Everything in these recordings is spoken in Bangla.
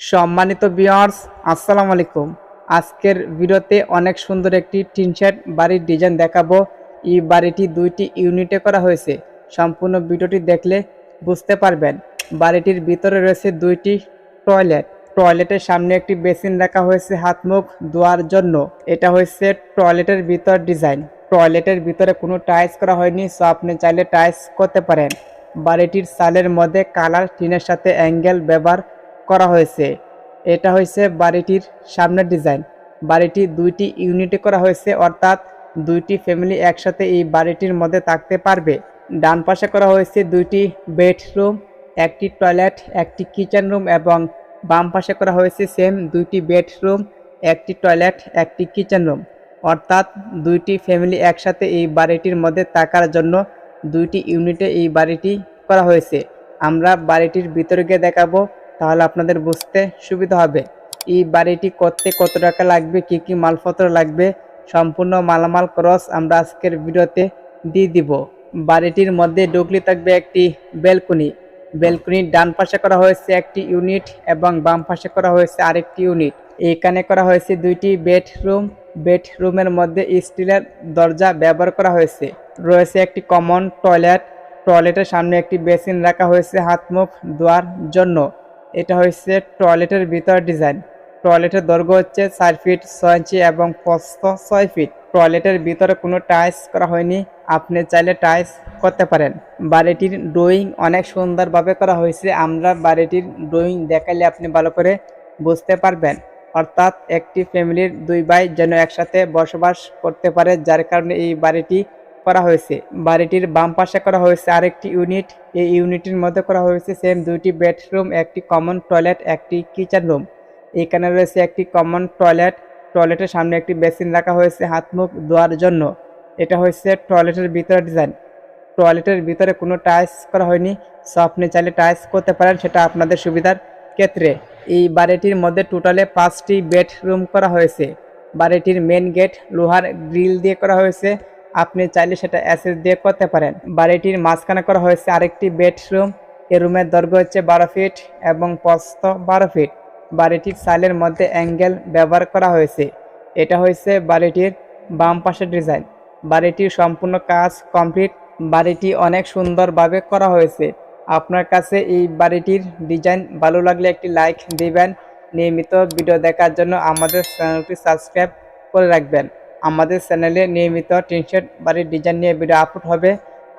সম্মানিত বিয়ার্স আসসালামু আলাইকুম। আজকের ভিডিওতে অনেক সুন্দর একটি টিন শেড বাড়ির ডিজাইন দেখাবো। এই বাড়িটি দুইটি ইউনিটে করা হয়েছে। সম্পূর্ণ ভিডিওটি দেখলে বুঝতে পারবেন। বাড়িটির ভিতরে রয়েছে দুইটি টয়লেট টয়লেটের সামনে একটি বেসিন রাখা হয়েছে হাত মুখ ধোয়ার জন্য। এটা হয়েছে টয়লেটের ভিতর ডিজাইন টয়লেটের ভিতরে কোনো টাইলস করা হয়নি সো আপনি চাইলে টাইলস করতে পারেন। বাড়িটির সালের মধ্যে কালার টিনের সাথে অ্যাঙ্গেল ব্যবহার করা হয়েছে। এটা হয়েছে বাড়িটির সামনের ডিজাইন। বাড়িটি দুইটি ইউনিটে করা হয়েছে, অর্থাৎ দুইটি ফ্যামিলি একসাথে এই বাড়িটির মধ্যে থাকতে পারবে। ডান পাশে করা হয়েছে দুইটি বেডরুম, একটি টয়লেট, একটি কিচেন রুম এবং বাম পাশে করা হয়েছে সেম দুইটি বেডরুম, একটি টয়লেট, একটি কিচেন রুম। অর্থাৎ দুইটি ফ্যামিলি একসাথে এই বাড়িটির মধ্যে থাকার জন্য দুইটি ইউনিটে এই বাড়িটি করা হয়েছে। আমরা বাড়িটির ভিতরে গিয়ে দেখাবো তাহলে আপনাদের বুঝতে সুবিধা হবে। এই বাড়িটি করতে কত টাকা লাগবে, কি কি মালপত্র লাগবে, সম্পূর্ণ মালামাল ক্রস আমরা আজকের ভিডিওতে দিয়ে দিব। বাড়িটির মধ্যে ঢুকলি থাকবে একটি বেলকনি। বেলকনির ডান পাশে করা হয়েছে একটি ইউনিট এবং বাম পাশে করা হয়েছে আরেকটি ইউনিট। এখানে করা হয়েছে দুইটি বেডরুম। বেডরুমের মধ্যে স্টিলের দরজা ব্যবহার করা হয়েছে। রয়েছে একটি কমন টয়লেট। টয়লেটের সামনে একটি বেসিন রাখা হয়েছে হাত মুখ ধোয়ার জন্য। এটা হচ্ছে টয়লেটের ভিতর ডিজাইন। টয়লেটের দৈর্ঘ্য হচ্ছে চার ফিট, ছয় ইঞ্চি এবং প্রস্থ ছয় ফিট। টয়লেটের ভিতরে কোনো টাইলস করা হয়নি, আপনি চাইলে টাইলস করতে পারেন। বাড়িটির ড্রয়িং অনেক সুন্দরভাবে করা হয়েছে, আমরা বাড়িটির ড্রয়িং দেখালে আপনি ভালো করে বুঝতে পারবেন। অর্থাৎ একটি ফ্যামিলির দুই ভাই যেন একসাথে বসবাস করতে পারে, যার কারণে এই বাড়িটি করা হয়েছে। বাড়িটির বাম পাশে করা হয়েছে আরেকটি ইউনিট। এই ইউনিটের মধ্যে করা হয়েছে সেম দুইটি বেডরুম একটি কমন টয়লেট একটি কিচেন রুম এখানে রয়েছে একটি কমন টয়লেট টয়লেটের সামনে একটি বেসিন রাখা হয়েছে হাত মুখ ধোয়ার জন্য। এটা হচ্ছে টয়লেটের ভিতরে ডিজাইন টয়লেটের ভিতরে কোনো টাইলস করা হয়নি। সো আপনি চাইলে করতে পারেন, সেটা আপনাদের সুবিধার ক্ষেত্রে। এই বাড়িটির মধ্যে টোটালে পাঁচটি বেডরুম করা হয়েছে। বাড়িটির মেন গেট লোহার গ্রিল দিয়ে করা হয়েছে। আপনি চাইলে সেটা অ্যাসেস দিয়ে করতে পারেন। বাড়িটির মাঝখানে করা হয়েছে আরেকটি বেডরুম এ রুমের দৈর্ঘ্য হচ্ছে বারো ফিট এবং প্রস্থ বারো ফিট বাড়িটির সাইলের মধ্যে অ্যাঙ্গেল ব্যবহার করা হয়েছে। এটা হয়েছে বাড়িটির বাম পাশের ডিজাইন বাড়িটির সম্পূর্ণ কাজ কমপ্লিট বাড়িটি অনেক সুন্দরভাবে করা হয়েছে। আপনার কাছে এই বাড়িটির ডিজাইন ভালো লাগলে একটি লাইক দিবেন। নিয়মিত ভিডিও দেখার জন্য আমাদের চ্যানেলটি সাবস্ক্রাইব করে রাখবেন। আমাদের চ্যানেলে নিয়মিত টিনশেট বাড়ির ডিজাইন নিয়ে ভিডিও আপলোড হবে।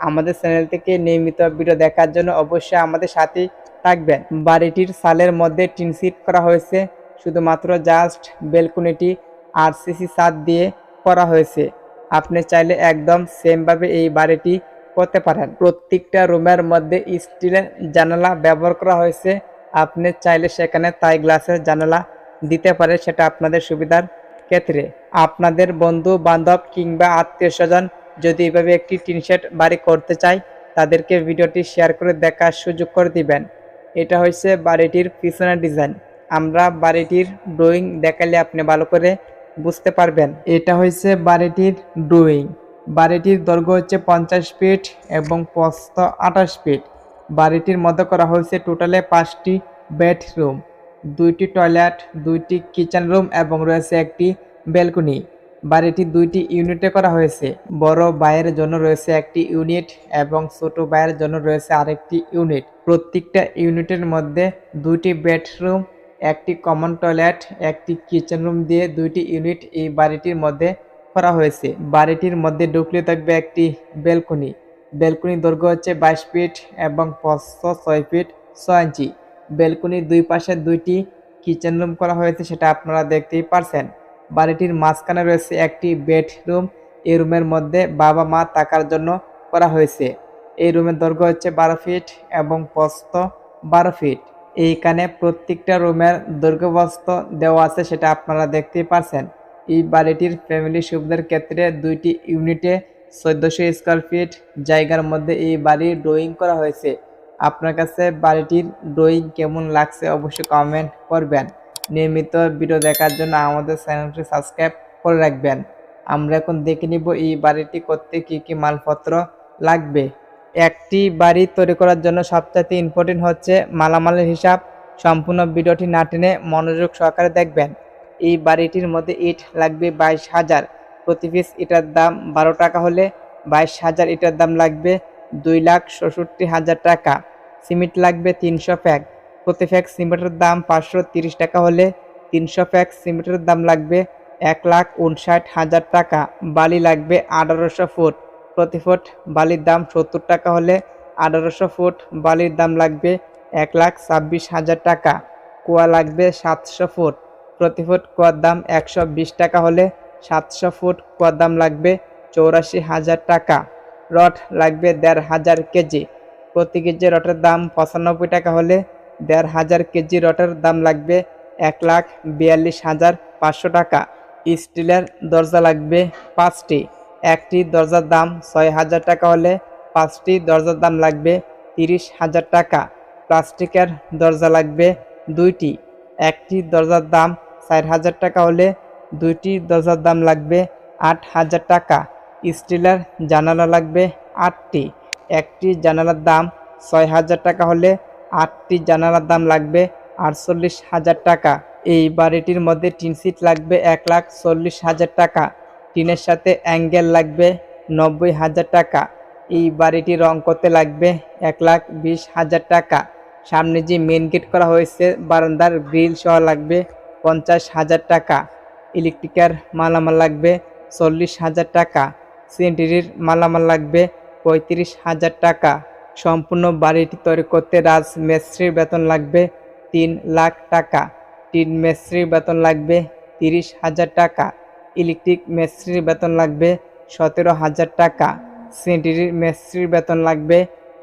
আমাদের চ্যানেল থেকে নিয়মিত ভিডিও দেখার জন্য অবশ্যই আমাদের সাথেই থাকবেন। বাড়িটির সালের মধ্যে টিনশিট করা হয়েছে। শুধুমাত্র জাস্ট বেলকুনিটি আর সিসি ছাদ দিয়ে করা হয়েছে। আপনি চাইলে একদম সেমভাবে এই বাড়িটি করতে পারেন। প্রত্যেকটা রুমের মধ্যে স্টিলের জানালা ব্যবহার করা হয়েছে। আপনি চাইলে সেখানে তাই গ্লাসের জানালা দিতে পারে সেটা আপনাদের সুবিধার ক্ষেত্রে আপনাদের বন্ধু বান্ধব কিংবা আত্মীয় স্বজন যদি এভাবে একটি টিন টিনশেড বাড়ি করতে চায়, তাদেরকে ভিডিওটি শেয়ার করে দেখার সুযোগ করে দিবেন। এটা হচ্ছে বাড়িটির পিছনের ডিজাইন। আমরা বাড়িটির ড্রয়িং দেখালে আপনি ভালো করে বুঝতে পারবেন। এটা হচ্ছে বাড়িটির ড্রয়িং। বাড়িটির দৈর্ঘ্য হচ্ছে পঞ্চাশ ফিট এবং প্রস্থ আঠাশ ফিট। বাড়িটির মধ্যে করা হয়েছে টোটালে পাঁচটি বেডরুম। দুইটি টয়লেট, দুইটি কিচেন রুম এবং রয়েছে একটি ব্যালকনি। বাড়িটি দুইটি ইউনিটে করা হয়েছে। বড় ভাইয়ের জন্য রয়েছে একটি ইউনিট এবং ছোট ভাইয়ের জন্য রয়েছে আরেকটি ইউনিট। প্রত্যেকটা ইউনিটের মধ্যে দুইটি বেডরুম, একটি কমন টয়লেট, একটি কিচেন রুম দিয়ে দুইটি ইউনিট এই বাড়িটির মধ্যে করা হয়েছে। বাড়িটির মধ্যে ঢুকলে থাকবে একটি ব্যালকনি। বেলকনির দৈর্ঘ্য হচ্ছে বাইশ ফিট এবং পাঁচশো ছয় ফিট ছয় ইঞ্চি। বেলকনির দুই পাশে দুইটি কিচেন রুম করা হয়েছে, সেটা আপনারা দেখতেই পারছেন। বাড়িটির মাঝখানে রয়েছে একটি বেডরুম। এই রুমের মধ্যে বাবা মা থাকার জন্য করা হয়েছে। এই রুমের দৈর্ঘ্য হচ্ছে বারো ফিট এবং প্রস্থ বারো ফিট। এইখানে প্রত্যেকটা রুমের দৈর্ঘ্য প্রস্থ দেওয়া আছে, সেটা আপনারা দেখতেই পারছেন। এই বাড়িটির ফ্যামিলি সুবিধার ক্ষেত্রে দুইটি ইউনিটে চোদ্দোশো স্কোয়ার ফিট জায়গার মধ্যে এই বাড়ি ড্রয়িং করা হয়েছে। আপনার কাছে বাড়িটির ড্রয়িং কেমন লাগছে অবশ্যই কমেন্ট করবেন। নিয়মিত ভিডিও দেখার জন্য আমাদের চ্যানেলটি সাবস্ক্রাইব করে রাখবেন। আমরা এখন দেখে নিব এই বাড়িটি করতে কি কি মালপত্র লাগবে। একটি বাড়ি তৈরি করার জন্য সবচাইতে ইম্পর্টেন্ট হচ্ছে মালামালের হিসাব। সম্পূর্ণ ভিডিওটি না টেনে মনোযোগ সহকারে দেখবেন। এই বাড়িটির মধ্যে ইট লাগবে বাইশ হাজার। প্রতি পিস ইটার দাম বারো টাকা হলে বাইশ হাজার ইটার দাম লাগবে। দুই লাখ ষষট্টি হাজার টাকা। সিমেন্ট লাগবে তিনশো প্যাক। প্রতি প্যাক সিমেন্টের দাম পাঁচশো তিরিশ টাকা হলে তিনশো প্যাক সিমেন্টের দাম লাগবে এক লাখ উনষাট হাজার টাকা। বালি লাগবে আঠারোশো ফুট। প্রতি ফুট বালির দাম সত্তর টাকা হলে আঠারোশো ফুট বালির দাম লাগবে এক লাখ ছাব্বিশ হাজার টাকা। কুয়া লাগবে সাতশো ফুট। প্রতি ফুট কুয়ার দাম একশো বিশ টাকা হলে সাতশো ফুট কুয়ার দাম লাগবে চৌরাশি হাজার টাকা। রড লাগবে দেড় হাজার কেজি। প্রতি কেজি রটের দাম পঁচানব্বই টাকা হলে দেড় হাজার কেজি রটের দাম লাগবে এক লাখ বিয়াল্লিশ হাজার পাঁচশো টাকা। স্টিলের দরজা লাগবে পাঁচটি। একটি দরজার দাম ছয় হাজার টাকা হলে পাঁচটি দরজার দাম লাগবে তিরিশ হাজার টাকা। প্লাস্টিকের দরজা লাগবে দুইটি। একটি দরজার দাম চার হাজার টাকা হলে দুইটি দরজার দাম লাগবে আট হাজার টাকা। স্টিলের জানালা লাগবে আটটি। একটি জানালার দাম ছয় হাজার টাকা হলে আটটি জানালার দাম লাগবে আটচল্লিশ হাজার টাকা। এই বাড়িটির মধ্যে টিন সিট লাগবে এক লাখ চল্লিশ হাজার টাকা। টিনের সাথে অ্যাঙ্গেল লাগবে নব্বই হাজার টাকা। এই বাড়িটি রং করতে লাগবে এক লাখ বিশ হাজার টাকা। সামনে যে মেন গেট করা হয়েছে, বারান্দার গ্রিল সহ লাগবে পঞ্চাশ হাজার টাকা। ইলেকট্রিকের মালামাল লাগবে চল্লিশ হাজার টাকা। সিএনটির মালামাল লাগবে পঁয়ত্রিশ হাজার টাকা। সম্পূর্ণ বাড়িটি তৈরি করতে রাজ মেস্ত্রির বেতন লাগবে তিন লাখ টাকা। টিন মেস্ত্রির বেতন লাগবে তিরিশ হাজার টাকা। ইলেকট্রিক মেস্ত্রির বেতন লাগবে সতেরো হাজার টাকা। সেন্টির মেস্ত্রির বেতন লাগবে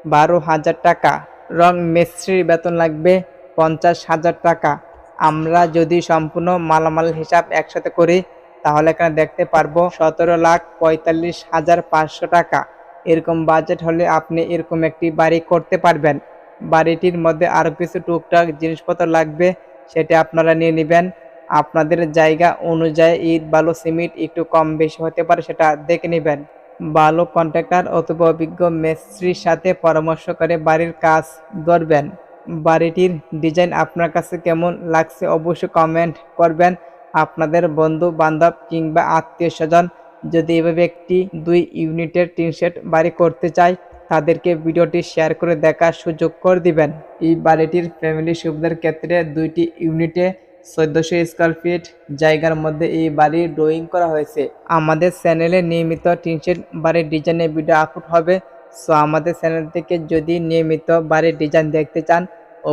বারো হাজার টাকা। রং মেস্ত্রির বেতন লাগবে পঞ্চাশ হাজার টাকা। আমরা যদি সম্পূর্ণ মালামাল হিসাব একসাথে করি তাহলে এখানে দেখতে পারব সতেরো লাখ পঁয়তাল্লিশ হাজার পাঁচশো টাকা। এরকম বাজেট হলে আপনি এরকম একটি বাড়ি করতে পারবেন। বাড়িটির মধ্যে আরও কিছু টুকটাক জিনিসপত্র লাগবে, সেটা আপনারা নিয়ে নেবেন। আপনাদের জায়গা অনুযায়ী ইট, বালু, সিমেন্ট একটু কম বেশি হতে পারে সেটা দেখে নেবেন। ভালো কন্ট্রাক্টর অথবা অভিজ্ঞ মিস্ত্রির সাথে পরামর্শ করে বাড়ির কাজ ধরবেন। বাড়িটির ডিজাইন আপনার কাছে কেমন লাগছে অবশ্যই কমেন্ট করবেন। আপনাদের বন্ধু বান্ধব কিংবা আত্মীয় স্বজন যদি এভাবে একটি দুই ইউনিটের টিন শেড বাড়ি করতে চায়, তাদেরকে ভিডিওটি শেয়ার করে দেখার সুযোগ করে দিবেন। এই বাড়িটির ফ্যামিলি সুবিধার ক্ষেত্রে দুইটি ইউনিটে চোদ্দশো স্কোয়ার ফিট জায়গার মধ্যে এই বাড়ির ড্রয়িং করা হয়েছে। আমাদের চ্যানেলে নিয়মিত টিন শেড বাড়ির ডিজাইনের ভিডিও আপলোড হবে, সো আমাদের চ্যানেল থেকে যদি নিয়মিত বাড়ির ডিজাইন দেখতে চান,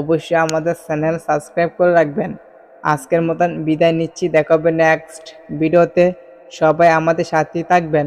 অবশ্যই আমাদের চ্যানেল সাবস্ক্রাইব করে রাখবেন। আজকের মতন বিদায় নিচ্ছি। দেখাবে নেক্সট ভিডিওতে সবাই আমাদের সাথেই থাকবেন।